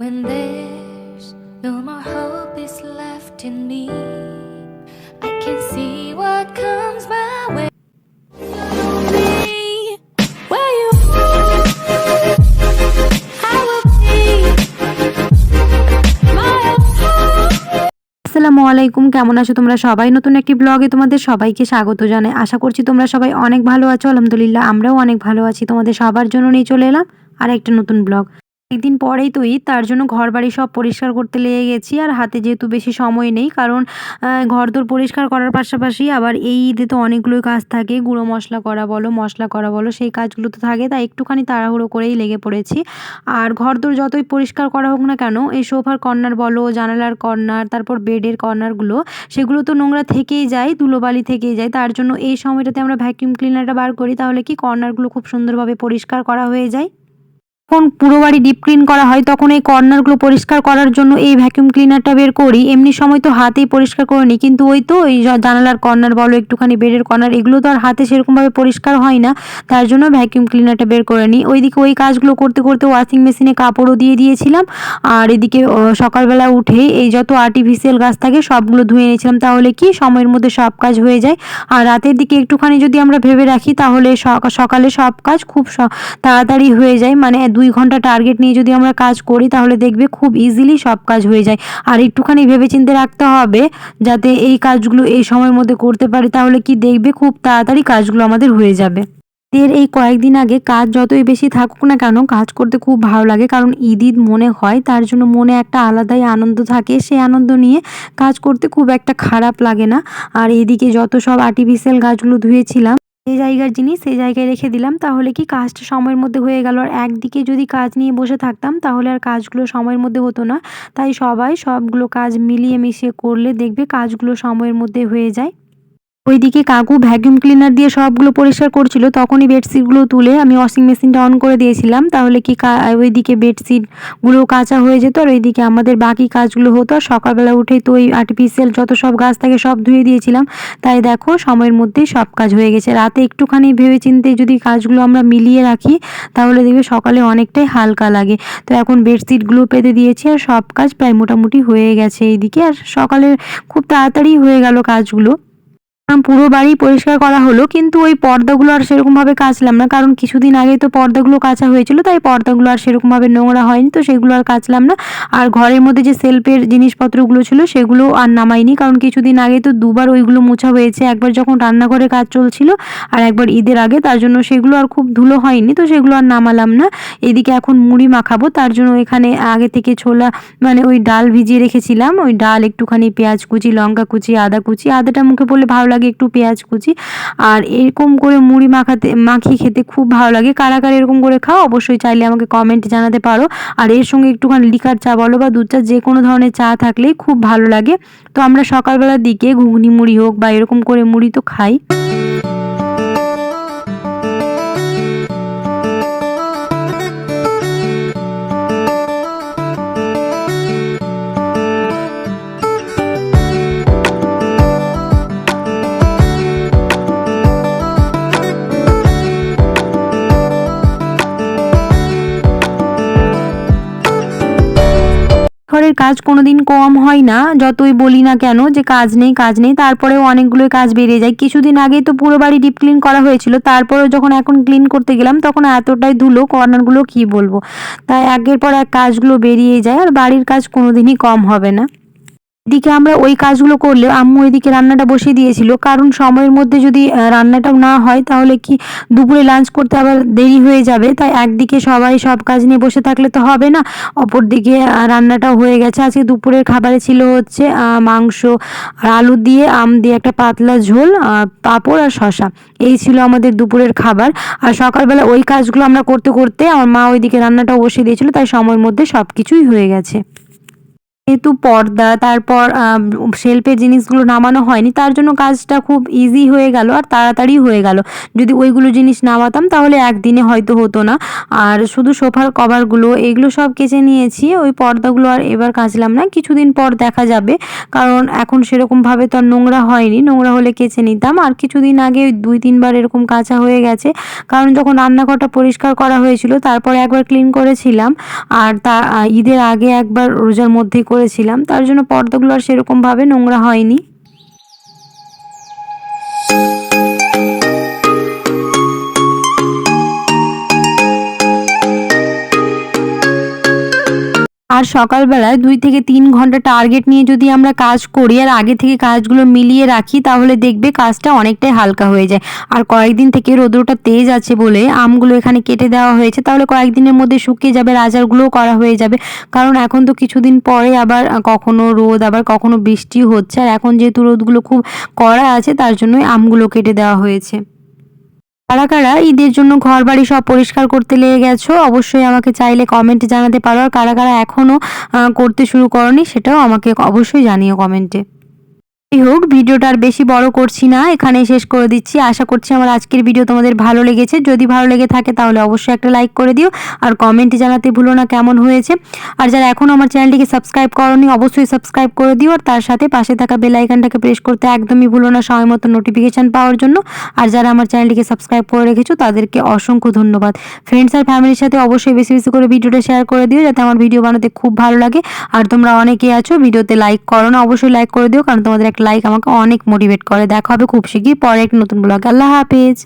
When there's no more hope is left in me, I can see what comes my way. আসসালামু আলাইকুম কেমন আছো তোমরা সবাই? নতুন একটি ব্লগে তোমাদের সবাইকে স্বাগত জানাই। আশা করছি তোমরা সবাই অনেক ভালো আছো। আলহামদুলিল্লাহ আমরাও অনেক ভালো আছি। তোমাদের সবার জন্য নিয়ে চলে এলাম আর একটা নতুন ব্লগ একদিন পরেই তো ঈদ তার জন্য ঘর বাড়ি সব পরিষ্কার করতে লেগে গেছি আর হাতে যেহেতু বেশি সময় নেই, কারণ ঘরদোর পরিষ্কার করার পাশাপাশি আবার এই ঈদে তো অনেকগুলোই কাজ থাকে, গুঁড়ো মশলা করা বলো, মশলা করা বলো, সেই কাজগুলো তো থাকে, তাই একটুখানি তাড়াহুড়ো করেই লেগে পড়েছি। আর ঘরদোর যতই পরিষ্কার করা হোক না কেন, এই সোফার কর্নার বলো, জানালার কর্নার, তারপর বেডের কর্নারগুলো, সেগুলো তো নোংরা থেকেই যায়, ধুলোবালি থেকেই যায়, তার জন্য এই সময়টাতে আমরা ভ্যাকিউম ক্লিনারটা বার করি, তাহলে কি কর্নারগুলো খুব সুন্দরভাবে পরিষ্কার করা হয়ে যায়? যখন পুরো বাড়ি ডিপ ক্লিন করা হয়, তখন এই কর্নারগুলো পরিষ্কার করার জন্য এই ভ্যাকিউম ক্লিনারটা বের করি। এমনি সময় তো হাতেই পরিষ্কার করে নিই, কিন্তু ওই তো এই জানালার কর্নার বলো, একটুখানি বেডের কর্নার এগুলো তো আর হাতে সেরকমভাবে পরিষ্কার হয় না। তার জন্য ভ্যাকিউম ক্লিনারটা বের করে নিই। ওইদিকে ওই কাজগুলো করতে করতে ওয়াশিং মেশিনে কাপড়ও দিয়ে দিয়েছিলাম। আর এদিকে সকালবেলা উঠে এই যত আর্টিফিশিয়াল গাছ থাকে, সবগুলো ধুয়ে নিয়েছিলাম তাহলে কি? সময়ের মধ্যে সব কাজ হয়ে যায়। আর রাতের দিকে একটুখানি যদি আমরা ভেবে রাখি, তাহলে সক- সকালে সব কাজ খুব তাড়াতাড়ি হয়ে যায়। মানে দুই ঘণ্টা টার্গেট নিয়ে যদি আমরা কাজ করি, তাহলে দেখবে খুব ইজিলি সব কাজ হয়ে যায়। আর একটুখানি ভেবে চিন্তে রাখতে হবে, যাতে এই কাজগুলো এই সময়ের মধ্যে করতে পারি, তাহলে কি দেখবে খুব তাড়াতাড়ি কাজগুলো আমাদের হয়ে যাবে। ঈদের এই কয়েকদিন আগে কাজ যতই বেশি থাকুক না কেন, কাজ করতে খুব ভালো লাগে, কারণ ঈদ ঈদ মনে হয়, তার জন্য মনে একটা আলাদাই আনন্দ থাকে। সেই আনন্দ নিয়ে কাজ করতে খুব একটা খারাপ লাগে না। আর এদিকে যত সব আর্টিফিশিয়াল গাছগুলো ধুয়েছিলাম যে জায়গার জিনিস সেই জায়গায় রেখে দিলাম। তাহলে কি কাজটা সময়ের মধ্যে হয়ে গেল? আর একদিকে যদি কাজ নিয়ে বসে থাকতাম, তাহলে আর কাজগুলো সময়ের মধ্যে হতো না। তাই সবাই সবগুলো কাজ মিলিয়ে মিশিয়ে করলে দেখবে কাজগুলো সময়ের মধ্যে হয়ে যায়। ওইদিকে কাকু ভ্যাকিউম ক্লিনার দিয়ে সবগুলো পরিষ্কার করছিল, তখনই বেডশিটগুলো তুলে আমি ওয়াশিং মেশিনটা অন করে দিয়েছিলাম, তাহলে কি ওইদিকে বেডশিটগুলো কাঁচা হয়ে যেত আর ওইদিকে আমাদের বাকি কাজগুলো হতো। আর সকালবেলা উঠেই তো ওই আর্টিফিশিয়াল যত সব গাছ থাকে সব ধুয়ে দিয়েছিলাম, তাই দেখো সময়ের মধ্যেই সব কাজ হয়ে গেছে। রাতে একটুখানি ভেবে চিন্তে যদি কাজগুলো আমরা মিলিয়ে রাখি, তাহলে দেখবে সকালে অনেকটাই হালকা লাগে। তো এখন বেডশিটগুলো পেতে দিয়েছি আর সব কাজ প্রায় মোটামুটি হয়ে গেছে এইদিকে, আর সকালে খুব তাড়াতাড়ি হয়ে গেল কাজগুলো। পুরো বাড়ি পরিষ্কার করা হলো, কিন্তু ওই পর্দাগুলো আর সেরকমভাবে কাচলাম না। কারণ কিছুদিন আগেই তো পর্দাগুলো কাচা হয়েছিল, তাই পর্দাগুলো আর সেরকমভাবে নোংরা হয়নি, তো সেগুলো আর কাচলাম না। আর ঘরের মধ্যে যে সেলফের জিনিসপত্রগুলো ছিল, সেগুলো আর নামাইনি, কারণ কিছুদিন আগে তো দুবার ওইগুলো মোছা হয়েছে। একবার যখন রান্নাঘরে কাজ চলছিল, আর একবার ঈদের আগে, তার জন্য সেগুলো আর খুব ধুলো হয়নি, তো সেগুলো আর নামালাম না। এদিকে এখন মুড়ি মাখাবো, তার জন্য এখানে আগে থেকে ছোলা মানে ওই ডাল ভিজিয়ে রেখেছিলাম। ওই ডাল একটুখানি পেঁয়াজ কুচি, লঙ্কা কুচি, আদা কুচি, আদাটা মুখে পড়লে ভালো লাগে একটু পেঁয়াজ কুচি। আর এরকম করে মুড়ি মাখাতে, মাখিয়ে খেতে খুব ভালো লাগে। কারা কারা এরকম করে খাও অবশ্যই চাইলে আমাকে কমেন্ট জানাতে পারো। আর এর সঙ্গে একটুখানি লিকার চা বলো বা দুধ চা, যে কোনো ধরনের চা থাকলেই খুব ভালো লাগে। তো আমরা সকালবেলার দিকে ঘুগনি মুড়ি হোক বা এরকম করে মুড়ি তো খাই। ঘরের কাজ কোনোদিন কম হয় না, যতই বলি না কেন যে কাজ নেই কাজ নেই, তারপরেও অনেকগুলো কাজ বেড়ে যায়। কিছুদিন আগে তো পুরো বাড়ি ডিপ ক্লিন করা হয়েছিল, তারপরেও যখন এখন ক্লিন করতে গেলাম, তখন এতটাই ধুলো কর্নারগুলো কি বলব? তাই একের পর এক কাজগুলো বেরিয়ে যায়, আর বাড়ির কাজ কোনোদিনই কম হবে না। এদিকে আমরা ওই কাজগুলো করলে আম্মু এদিকে রান্নাটা বসিয়ে দিয়েছিল। কারণ সময়ের মধ্যে যদি আহ, রান্নাটাও না হয় তাহলে কি দুপুরে লাঞ্চ করতে আবার দেরি হয়ে যাবে? তাই একদিকে সবাই সব কাজ নিয়ে বসে থাকলে তো হবে না অপর দিকে রান্নাটাও হয়ে গেছে। আজকে দুপুরের খাবারে ছিল হচ্ছে মাংস আর আলু দিয়ে আম দিয়ে একটা পাতলা ঝোল পাঁপড় আর শশা এই ছিল আমাদের দুপুরের খাবার। আর সকালবেলা ওই কাজগুলো আমরা করতে করতে আমার মা ওইদিকে রান্নাটাও বসিয়ে দিয়েছিল তাই সময়ের মধ্যে সব কিছুই হয়ে গেছে। যেহেতু পর্দা, তারপর শেল্পের জিনিসগুলো নামানো হয়নি, তার জন্য কাজটা খুব ইজি হয়ে গেল আর তাড়াতাড়ি হয়ে গেল। যদি ওইগুলো জিনিস নামাতাম তাহলে একদিনে হয়তো হতো না। আর শুধু সোফার কভারগুলো, এগুলো সব কেচে নিয়েছি, ওই পর্দাগুলো আর এবার কাচলাম না, কিছুদিন পর দেখা যাবে। কারণ এখন সেরকমভাবে তো আর নোংরা হয়নি, নোংরা হলে কেচে নিতাম। আর কিছুদিন আগে দুই তিনবার এরকম কাঁচা হয়ে গেছে। কারণ যখন রান্নাঘরটা পরিষ্কার করা হয়েছিল, তারপরে একবার ক্লিন করেছিলাম। আর তা ঈদের আগে একবার রোজার মধ্যেই করেছিলাম তার জন্য পর্দাগুলো আর সেরকমভাবে নোংরা হয়নি। আর সকালবেলায় দুই থেকে তিন ঘণ্টা টার্গেট নিয়ে যদি আমরা কাজ করি আর আগে থেকে কাজগুলো মিলিয়ে রাখি, তাহলে দেখবে কাজটা অনেকটাই হালকা হয়ে যায়। আর কয়েকদিন থেকে রোদ্রটা তেজ আছে বলে আমগুলো এখানে কেটে দেওয়া হয়েছে, তাহলে কয়েকদিনের মধ্যে শুকিয়ে যাবে, রাজারগুলোও করা হয়ে যাবে। কারণ এখন তো কিছুদিন পরে আবার কখনো রোদ, আবার কখনো বৃষ্টি হচ্ছে। আর এখন যেহেতু রোদগুলো খুব কড়া আছে, তার জন্যই আমগুলো কেটে দেওয়া হয়েছে। কারা কারা ঈদের জন্য ঘর বাড়ি সব পরিষ্কার করতে লেগে গেছো? অবশ্যই আমাকে চাইলে কমেন্টে জানাতে পারো। আর কারা কারা এখনও করতে শুরু করনি, সেটাও আমাকে অবশ্যই জানিও কমেন্টে যাই হোক, ভিডিওটা আর বেশি বড় করছি না এখানে শেষ করে দিচ্ছি। আশা করছি আমার আজকের ভিডিও তোমাদের ভালো লেগেছে। যদি ভালো লেগে থাকে তাহলে অবশ্যই একটা লাইক করে দিও আর কমেন্টে জানাতে ভুলো না কেমন হয়েছে। আর যারা এখনও আমার চ্যানেলটিকে সাবস্ক্রাইব করনি, অবশ্যই সাবস্ক্রাইব করে দিও আর তার সাথে পাশে থাকা বেল আইকনটাকে প্রেস করতে একদমই ভুলো না সময় মতো নোটিফিকেশান পাওয়ার জন্য। আর যারা আমার চ্যানেলটিকে সাবস্ক্রাইব করে রেখেছো, তাদেরকে অসংখ্য ধন্যবাদ। ফ্রেন্ডস আর ফ্যামিলির সাথে অবশ্যই বেশি বেশি করে ভিডিওটা শেয়ার করে দিও যাতে আমার ভিডিও বানাতে খুব ভালো লাগে। আর তোমরা অনেকেই আছো, ভিডিওতে লাইক করো না, অবশ্যই লাইক করে দিও কারণ তোমাদের একটা লাইক আমাকে অনেক মোটিভেট করে। দেখা হবে খুব শিগগির পরে একটা নতুন ব্লগ আল্লাহ হাফেজ।